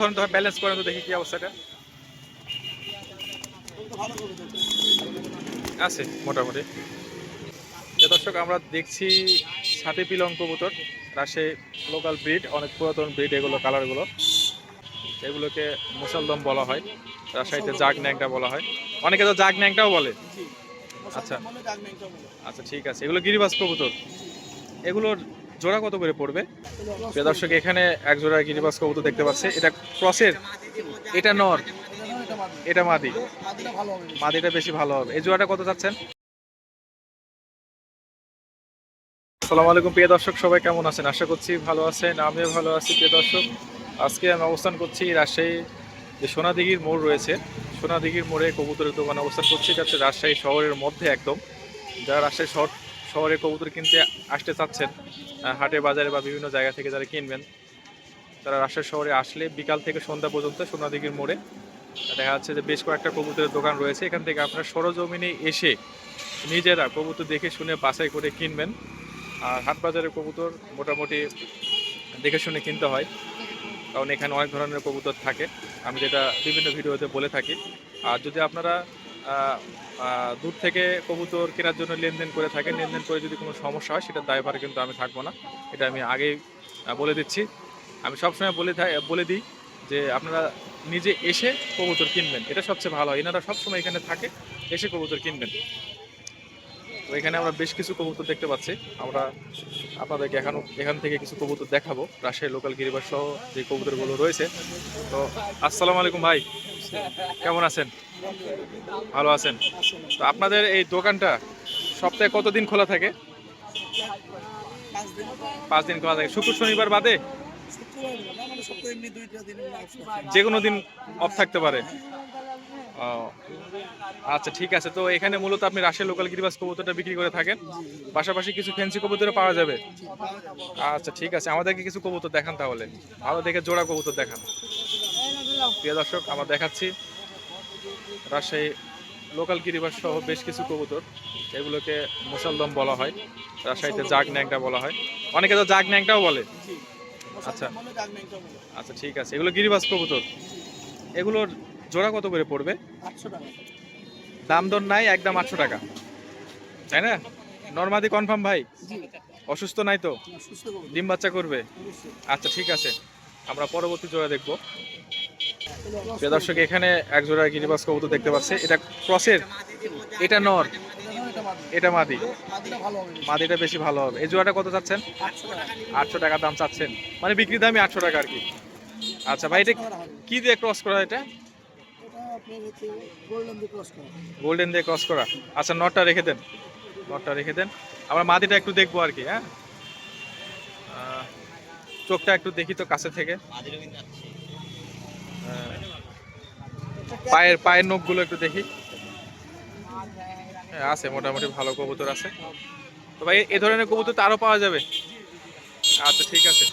এখন তো ব্যালেন্স করেন তো দেখি কি অবস্থাটা। আছে মোটামুটি। যে দর্শক আমরা দেখছি সাথে পিলং কবুতর রাশে লোকাল ব্রিড অনেক পুরাতন ব্রিড এগুলো কালারগুলো এগুলোকে মুসলদম বলা হয় রাজশাহীতে জাগ ন্যাংটা বলা হয়। অনেকে তো জাগ ন্যাংটাও বলে। আচ্ছা। আচ্ছা ঠিক আছে। এগুলো গিরিবাজ কবুতর। এগুলোর জোড়া কত করে পড়বে? প্রিয় দর্শক, এখানে এক জোড়া গিরিবাজ কবুতর দেখতে পাচ্ছে। এটা ক্রসের? এটা নর? এটা মাদি? মাদিটা বেশি ভালো হবে। এই জোড়াটা কত চাচ্ছেন? আসসালামু আলাইকুম, প্রিয় দর্শক, সবাই কেমন আছেন? আশা করছি ভালো আছেন, আমিও ভালো আছি, প্রিয় দর্শক। আজকে আমি অবস্থান করছি রাজশাহী, যে সোনাদিঘির মোড় রয়েছে। সোনাদিঘির মোড়ে কবুতরের দোকানে অবস্থান করছি। হচ্ছে রাজশাহী শহরের মধ্যে একদম। যারা রাজশাহী শহর শহরে কবুতর কিনতে আসতে চাচ্ছেন হাটে, বাজারে বা বিভিন্ন জায়গা থেকে যারা কিনবেন, তারা রাজশাহী শহরে আসলে বিকাল থেকে সন্ধ্যা পর্যন্ত সোনাদিঘির মোড়ে। দেখা যাচ্ছে যে বেশ কয়েকটা কবুতরের দোকান রয়েছে। এখান থেকে আপনারা সরজমিনে এসে নিজেরা কবুতর দেখে শুনে বাছাই করে কিনবেন। আর হাট বাজারের কবুতর মোটামুটি দেখে শুনে কিনতে হয়, কারণ এখানে অনেক ধরনের কবুতর থাকে। আমি যেটা বিভিন্ন ভিডিওতে বলে থাকি। আর যদি আপনারা দূর থেকে কবুতর কেনার জন্য লেনদেন করে থাকেন। লেনদেন করে যদি কোনো সমস্যা হয়, সেটা দায়ভার কিন্তু আমি থাকব না। এটা আমি আগেই বলে দিচ্ছি। আমি সবসময় বলে বলে দিই যে আপনারা নিজে এসে কবুতর কিনবেন। এটা সবচেয়ে ভালো হয়। এনারা সবসময় এখানে থাকে, এসে কবুতর কিনবেন। তো এখানে আমরা বেশ কিছু কবুতর দেখতে পাচ্ছি। আমরা আপনাদেরকে এখন, এখান থেকে কিছু কবুতর দেখাবো। রাজশাহী লোকাল গিরিবাস সহ যে কবুতরগুলো রয়েছে। তো, আসসালামু আলাইকুম ভাই। কেমন আছেন? ভালো আছেন? তো আপনাদের এই দোকানটা সপ্তাহে কতদিন খোলা থাকে? পাঁচ দিন খোলা থাকে। শুক্র, শনিবার বাদে? যে কোনো দিন অফ থাকতে পারে। আচ্ছা ঠিক আছে। তো এখানে মূলত আপনি রাশিয়ার লোকাল গিরিবাস কবুতরটা বিক্রি করে থাকেন। পাশাপাশি কিছু ফ্যান্সি কবুতরও পাওয়া যাবে। আচ্ছা ঠিক আছে। আমাদেরকে কিছু কবুতর দেখান তাহলে। ভালো দেখে জোড়া কবুতর দেখান। প্রিয় দর্শক, আমরা দেখাচ্ছি। রাজশাহী লোকাল গিরিবাস সহ বেশ কিছু কবুতর এগুলোকে মুসলদম বলা হয় রাজশাহীতে জাগ ন্যাংটা বলা হয়। অনেকে তো জাগ ন্যাংটাও বলে। আচ্ছা। আচ্ছা ঠিক আছে। এগুলো গিরিবাস কবুতর। এগুলোর জোড়া কত করে পড়বে? দাম দর নাই একদম আটশো টাকা। তাই না? নর্মাদি কনফার্ম ভাই? অসুস্থ নাই তো? ডিম বাচ্চা করবে? আচ্ছা ঠিক আছে। আমরা পরবর্তী জোড়া দেখব। প্রিয় দর্শক, এখানে এক জোড়া গিরিবাস কবুতর দেখতে পাচ্ছে। এটা ক্রসের, এটা নর, এটা মাদি। মাদিটা বেশি ভালো হবে। এই জোড়াটা কত চাচ্ছেন? আটশো টাকা দাম চাচ্ছেন। মানে বিক্রি দামই আটশো টাকা আর কি। আচ্ছা ভাই, এটা কি দিয়ে ক্রস করা এটা? গোল্ডেন দিয়ে ক্রস করা। আচ্ছা নটটা রেখে দেন। নটটা রেখে দেন। আমরা মাদিটা একটু দেখব আর কি হ্যাঁ? চোখটা একটু দেখি তো কাছে থেকে। পায়ের পায়ের নখগুলো একটু দেখি। হ্যাঁ আছে, মোটামুটি ভালো কবুতর আছে। তো ভাই, এ ধরনের কবুতর তো আরও পাওয়া যাবে? আচ্ছা ঠিক আছে।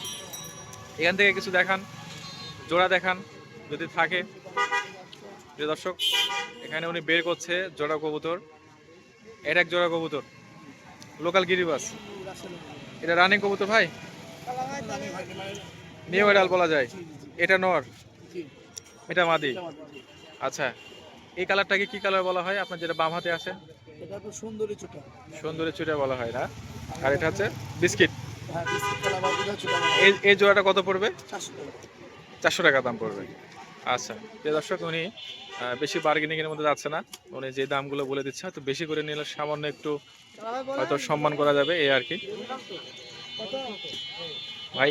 এখান থেকে কিছু দেখান, জোড়া দেখান, যদি থাকে। প্রিয় দর্শক, এখানে উনি বের করছে জোড়া কবুতর। এটা এক জোড়া কবুতর। লোকাল গিরিবাস। এটা রানিং কবুতর ভাই? নিউ এডাল বলা যায়। এটা নর। এটা মাদি। আচ্ছা এই কালারটাকে কি কালার বলা হয়? আপনার যেটা বাম হাতে আছে? এটা তো সুন্দরী ছোটা সুন্দরী চুটা বলা হয় না? আর এটা হচ্ছে বিস্কিট। হ্যাঁ এই এই জোড়াটা কত পড়বে? চারশো টাকা। দাম পড়বে। আচ্ছা প্রিয় দর্শক উনি বেশি বার্গেনিং এর মধ্যে যাচ্ছে না। উনি যে দামগুলো বলে দিচ্ছে হয়তো বেশি করে নিলে সামান্য একটু হয়তো সম্মান করা যাবে এই আর কি। ভাই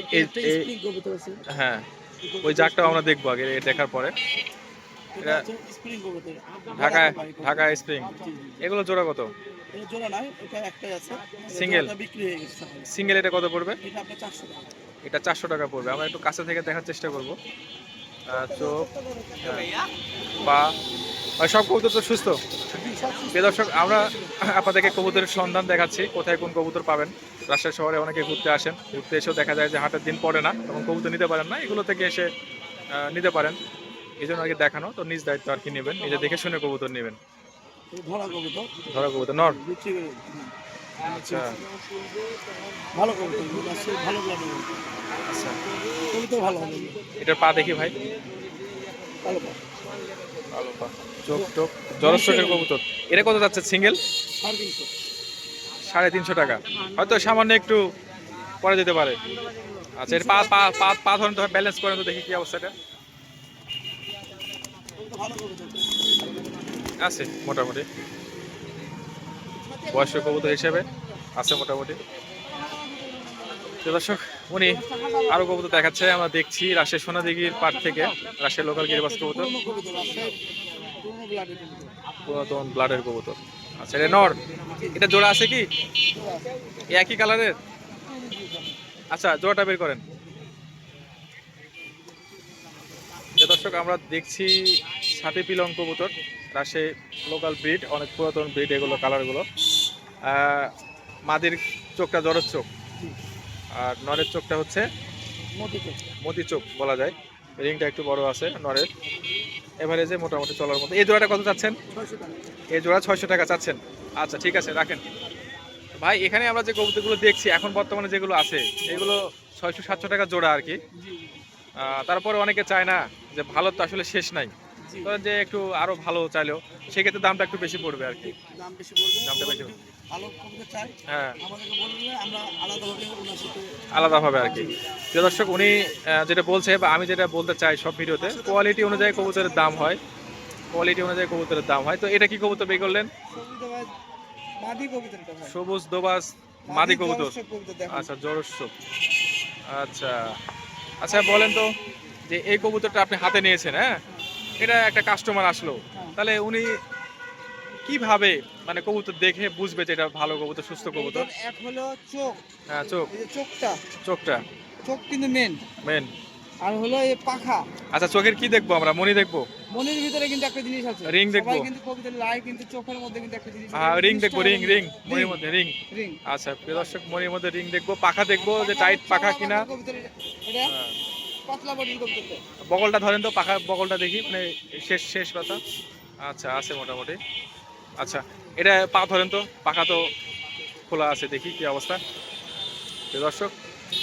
হ্যাঁ ওই জাগটাও আমরা দেখব আগে দেখার পরে। এটা ঢাকায় ঢাকা স্প্রিং এগুলো জোড়া কত? এটা জোড়া নাই এটা একটাই আছে। Single? বিক্রি হয়ে গেছে। সিঙ্গেল এটা কত পড়বে? এটা আপনার চারশো টাকা। এটা চারশো টাকা পড়বে। আমরা একটু কাছে থেকে দেখার চেষ্টা করব। চোখ হ্যাঁ, পা সব কবুতর তো সুস্থ? প্রিয় দর্শক আমরা আপনাদেরকে কবুতরের সন্ধান দেখাচ্ছি কোথায় কোন কবুতর পাবেন। রাজশাহী শহরে অনেকে ঘুরতে আসেন ঘুরতে এসেও দেখা যায় যে হাটের দিন পড়ে না তখন কবুতর নিতে পারেন না এগুলো থেকে এসে নিতে পারেন। এই জন্য আগে দেখানো তো নিজ দায়িত্ব আর কি নেবেন? নিজে দেখে শুনে কবুতর নেবেন। ধরা কবুতর। ধরো কবুতর নর। আচ্ছা। ভালো কবুতর ভালো আচ্ছা। খুবই ভালো হবে। এটার পা দেখি ভাই। ভালো পা। ভালো পা। চোখ টোক কবুতর। এটা কত যাচ্ছে সিঙ্গেল? সাড়ে তিনশো। টাকা। হয়তো সামান্য একটু পরে যেতে পারে। আচ্ছা এর পা পা পা ধরেন ব্যালেন্স করেন তো দেখি কি অবস্থাটা। আছে, মোটামুটি। বয়স্ক কবুতর হিসেবে আছে মোটামুটি। দর্শক, উনি আরও কবুতর দেখাচ্ছে, আমরা দেখছি রাজশাহী সোনাদিঘির পাট থেকে রাজশাহী লোকাল গিরিবাস কবুতর। পুরাতন ব্লাডের কবুতর। আচ্ছা এটা নর, এটা জোড়া আছে কি? একই কালারের আচ্ছা জোড়াটা বের করেন। দর্শক আমরা দেখছি সাথে পিলং কবুতর রাজশাহী লোকাল ব্রিড অনেক পুরাতন ব্রিড এগুলো কালারগুলো মাদির চোখটা জরের চোখ। আর নরের চোখটা হচ্ছে মতিতে মতি চোখ বলা যায়। রিংটা একটু বড় আছে নরের। এভারেজে মোটামুটি চলার মতো। এই জোড়াটা কত চাচ্ছেন? এই জোড়া ছয়শো টাকা চাচ্ছেন। আচ্ছা ঠিক আছে রাখেন। ভাই এখানে আমরা যে কবুতরগুলো দেখছি এখন বর্তমানে যেগুলো আছে এগুলো ছয়শো সাতশো টাকা জোড়া আর কি। তারপরে অনেকে চায় না যে ভালো তো আসলে শেষ নাই। ধরেন যে একটু আরও ভালো চাইলেও সেক্ষেত্রে দামটা একটু বেশি পড়বে আর কি। দাম বেশি পড়বে দামটা বেশি ভালো চাই হ্যাঁ। আমরা আলাদাভাবে আর কি। প্রিয় দর্শক উনি যেটা বলছে বা আমি যেটা বলতে চাই সব ভিডিওতে কোয়ালিটি অনুযায়ী কবুতরের দাম হয়। কোয়ালিটি অনুযায়ী কবুতরের দাম হয়। তো এটা কি কবুতর বের করলেন? সবুজ দোবাস মাদি কবুতর আচ্ছা জরস্ব আচ্ছা। আচ্ছা বলেন তো যে এই কবুতরটা আপনি হাতে নিয়েছেন হ্যাঁ? এটা একটা কাস্টমার আসলো। হ্যাঁ। তাহলে উনি কীভাবে মানে কবুতর দেখে বুঝবে যে এটা ভালো কবুতর সুস্থ কবুতর? এক হলো চোখ। হ্যাঁ চোখ। এই যে চোখটা। চোখটা। চোখ কিন্তু মেন মেন আর হলো এই পাখা। আচ্ছা চোখের কি দেখব আমরা? মনি দেখব? মনের ভিতরে কিন্তু একটা জিনিস আছে। Ring দেখব। কিন্তু কবিতার লাই কিন্তু চোখের মধ্যে কিন্তু একটা জিনিস হ্যাঁ রিং দেখব রিং রিং মনির মধ্যে রিং রিং আচ্ছা প্রিয় দর্শক মনির মধ্যে রিং দেখব পাখা দেখব যে টাইট পাখা কিনা। এটা। হ্যাঁ। পাতলা বডির কবিতাটা। বগলটা ধরেন তো পাখা বগলটা দেখি মানে শেষ শেষ পাতা। আচ্ছা আছে মোটামুটি। আচ্ছা এটা পা ধরেন তো পাখা তো খোলা আছে দেখি কি অবস্থা। তো দর্শক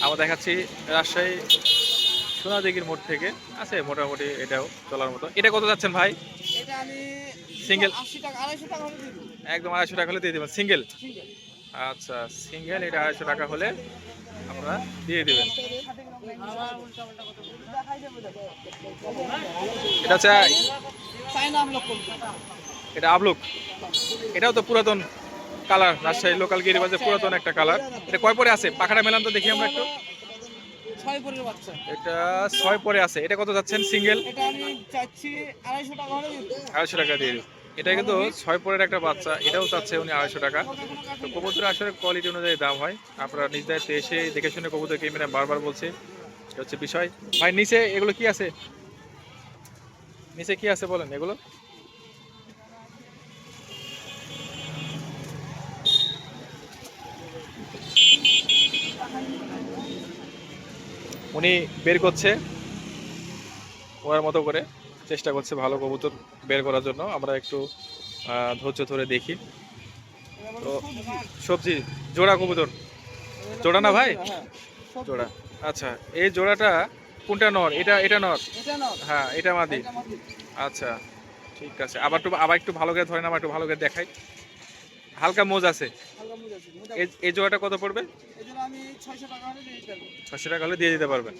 আমরা দেখাচ্ছি রাজশাহী সোনাদিঘির মোড় থেকে আছে মোটামুটি এটাও চলার মতো। এটা কত যাচ্ছেন ভাই? টাকা একদম আড়াইশো টাকা হলে দিয়ে দেবেন। সিঙ্গেল সিঙ্গেল আচ্ছা সিঙ্গেল এটা আড়াইশো টাকা হলে আপনারা দিয়ে দেবেন। এটা হচ্ছে কবিতা এটা আবলুক এটাও তো পুরাতন কালার রাজশাহী লোকাল গিরিবাজের পুরাতন একটা কালার। এটা কয় পরে আছে? পাখাটা মেলান তো দেখি আমরা একটু। ছয় পরের বাচ্চা। এটা ছয় পরে আছে। এটা কত যাচ্ছেন সিঙ্গেল এটা আমি চাচ্ছি আড়াইশো টাকা হলে আড়াইশো টাকা দিয়ে এটা কিন্তু ছয় পরের একটা বাচ্চা। এটাও চাচ্ছে উনি আড়াইশো টাকা। তো আসলে কোয়ালিটি অনুযায়ী দাম হয়। আপনারা নিজ দায়িত্বে এসে দেখে শুনে কবুতর বারবার বলছি। এটা হচ্ছে বিষয়। ভাই নিচে এগুলো কি আছে? নিচে কি আছে বলেন এগুলো? উনি বের করছে। ওর মতো করে চেষ্টা করছে ভালো কবুতর বের করার জন্য। আমরা একটু ধৈর্য ধরে দেখি। তো সবজি জোড়া কবুতর। জোড়া না ভাই? জোড়া। আচ্ছা এই জোড়াটা কোনটা নর? এটা এটা নর? হ্যাঁ এটা মাদি। আচ্ছা ঠিক আছে। আবার একটু আবার একটু ভালো করে ধরেন আবার একটু ভালো করে দেখাই। হালকা মোজ আছে। এই জোড়াটা কত পড়বে? আমি ছয়শো টাকা হলে দিয়ে দিতে পারব। ছশো টাকা হলে দিয়ে দিতে পারবেন।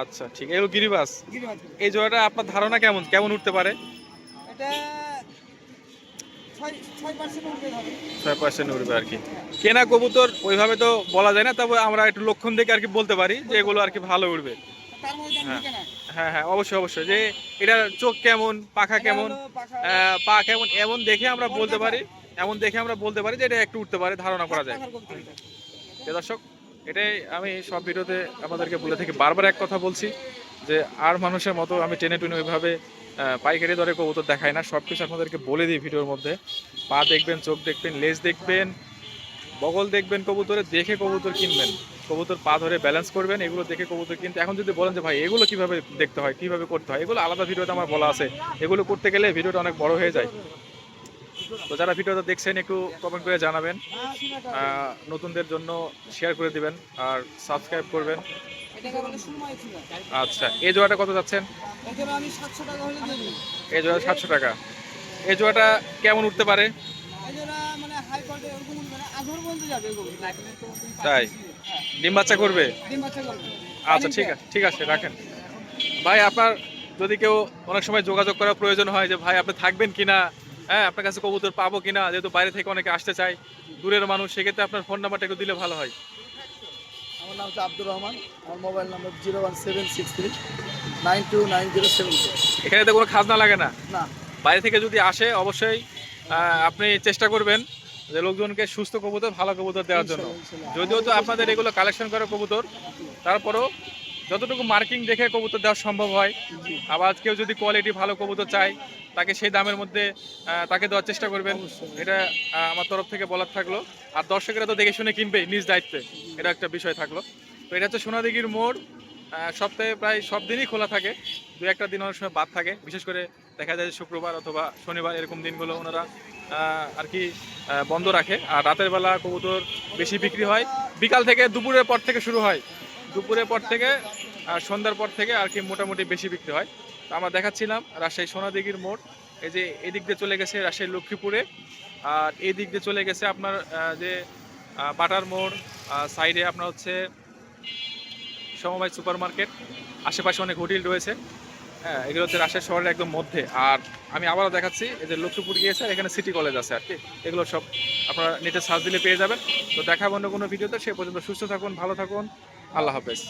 আচ্ছা ঠিক। এগুলো গিরিবাস। গিরিবাজ এই জোড়াটা আপনার ধারণা কেমন? কেমন উঠতে পারে? এটা পার্সেন্ট উঠবে আর কি। কেনা কবুতর ওইভাবে তো বলা যায় না তবে আমরা একটু লক্ষণ দেখে আর কি বলতে পারি যে এগুলো আর কি ভালো উঠবে। হ্যাঁ। হ্যাঁ হ্যাঁ অবশ্যই অবশ্যই। যে এটার চোখ কেমন পাখা কেমন পা কেমন এমন দেখে আমরা বলতে পারি এমন দেখে আমরা বলতে পারি যে এটা একটু উঠতে পারে ধারণা করা যায়। দর্শক, এটাই আমি সব ভিডিওতে আমাদেরকে বলে থাকি। বারবার এক কথা বলছি যে, আর মানুষের মতো আমি টেনে টুনে ওইভাবে পাইকারি দরে কবুতর দেখাই না। সব কিছু আপনাদেরকে বলে দিই ভিডিওর মধ্যে। পা দেখবেন, চোখ দেখবেন, লেজ দেখবেন, বগল দেখবেন কবুতরে, দেখে কবুতর কিনবেন। কবুতর পা ধরে ব্যালেন্স করবেন, এগুলো দেখে কবুতর কিনতে। এখন যদি বলেন যে, ভাই, এগুলো কীভাবে দেখতে হয়, কীভাবে করতে হয়? এগুলো আলাদা ভিডিওতে আমার বলা আছে। এগুলো করতে গেলে ভিডিওটা অনেক বড় হয়ে যায়। তো যারা ভিডিওটা দেখছেন, একটু কমেন্ট করে জানাবেন। নতুনদের জন্য শেয়ার করে দিবেন আর সাবস্ক্রাইব করবেন। আচ্ছা এই জোড়াটা কত যাচ্ছেন? এই জোড়া সাতশো টাকা। এই জোড়াটা কেমন উঠতে পারে? তাই? ডিম বাচ্চা করবে? আচ্ছা ঠিক আছে ঠিক আছে, রাখেন। ভাই, আপনার যদি কেউ অনেক সময় যোগাযোগ করার প্রয়োজন হয় যে, ভাই, আপনি থাকবেন কিনা? হ্যাঁ আপনার কাছে কবুতর পাবো কিনা যেহেতু বাইরে থেকে অনেকে আসতে চায় দূরের মানুষ সেক্ষেত্রে আপনার ফোন নাম্বারটা একটু দিলে ভালো হয়। আমার নাম হচ্ছে আব্দুর রহমান আমার mobile number zero one seven six three nine two nine zero seven এখানে তো কোনো খাজনা লাগে না? না। বাইরে থেকে যদি আসে অবশ্যই আপনি চেষ্টা করবেন যে লোকজনকে সুস্থ কবুতর ভালো কবুতর দেওয়ার জন্য। যদিও তো আপনাদের এগুলো কালেকশন করা কবুতর তারপরেও যতটুকু মার্কিং দেখে কবুতর দেওয়া সম্ভব হয়। আবার কেউ যদি কোয়ালিটি ভালো কবুতর চায় তাকে সেই দামের মধ্যে তাকে দেওয়ার চেষ্টা করবেন। এটা আমার তরফ থেকে বলার থাকল। আর দর্শকেরা তো দেখে শুনে কিনবে নিজ দায়িত্বে। এটা একটা বিষয় থাকল। তো এটা হচ্ছে সোনাদিঘির মোড়। সপ্তাহে প্রায় সব দিনই খোলা থাকে। দু একটা দিন অনেক সময় বাদ থাকে। বিশেষ করে দেখা যায় যে শুক্রবার অথবা শনিবার এরকম দিনগুলো ওনারা আর কি বন্ধ রাখে। আর রাতের বেলা কবুতর বেশি বিক্রি হয়। বিকাল থেকে দুপুরের পর থেকে শুরু হয়। দুপুরের পর থেকে আর সন্ধ্যার পর থেকে আর কি মোটামুটি বেশি বিক্রি হয়। তো আমরা দেখাচ্ছিলাম রাজশাহী সোনাদিঘির মোড়, এই যে এদিক দিয়ে চলে গেছে রাজশাহী লক্ষ্মীপুরে। আর এই দিক দিয়ে চলে গেছে আপনার যে বাটার মোড় সাইডে আপনার হচ্ছে সমবায় সুপার মার্কেট আশেপাশে অনেক হোটেল রয়েছে। হ্যাঁ এগুলো হচ্ছে রাজশাহী শহরের একদম মধ্যে। আর আমি আবারও দেখাচ্ছি, এই যে লক্ষ্মীপুর গিয়েছে এখানে সিটি কলেজ আছে আর কি। এগুলো সব আপনারা নেটে সার্চ দিলে পেয়ে যাবেন। তো দেখা অন্য কোনো ভিডিওতে, সে পর্যন্ত সুস্থ থাকুন, ভালো থাকুন, আল্লাহ হাফেজ।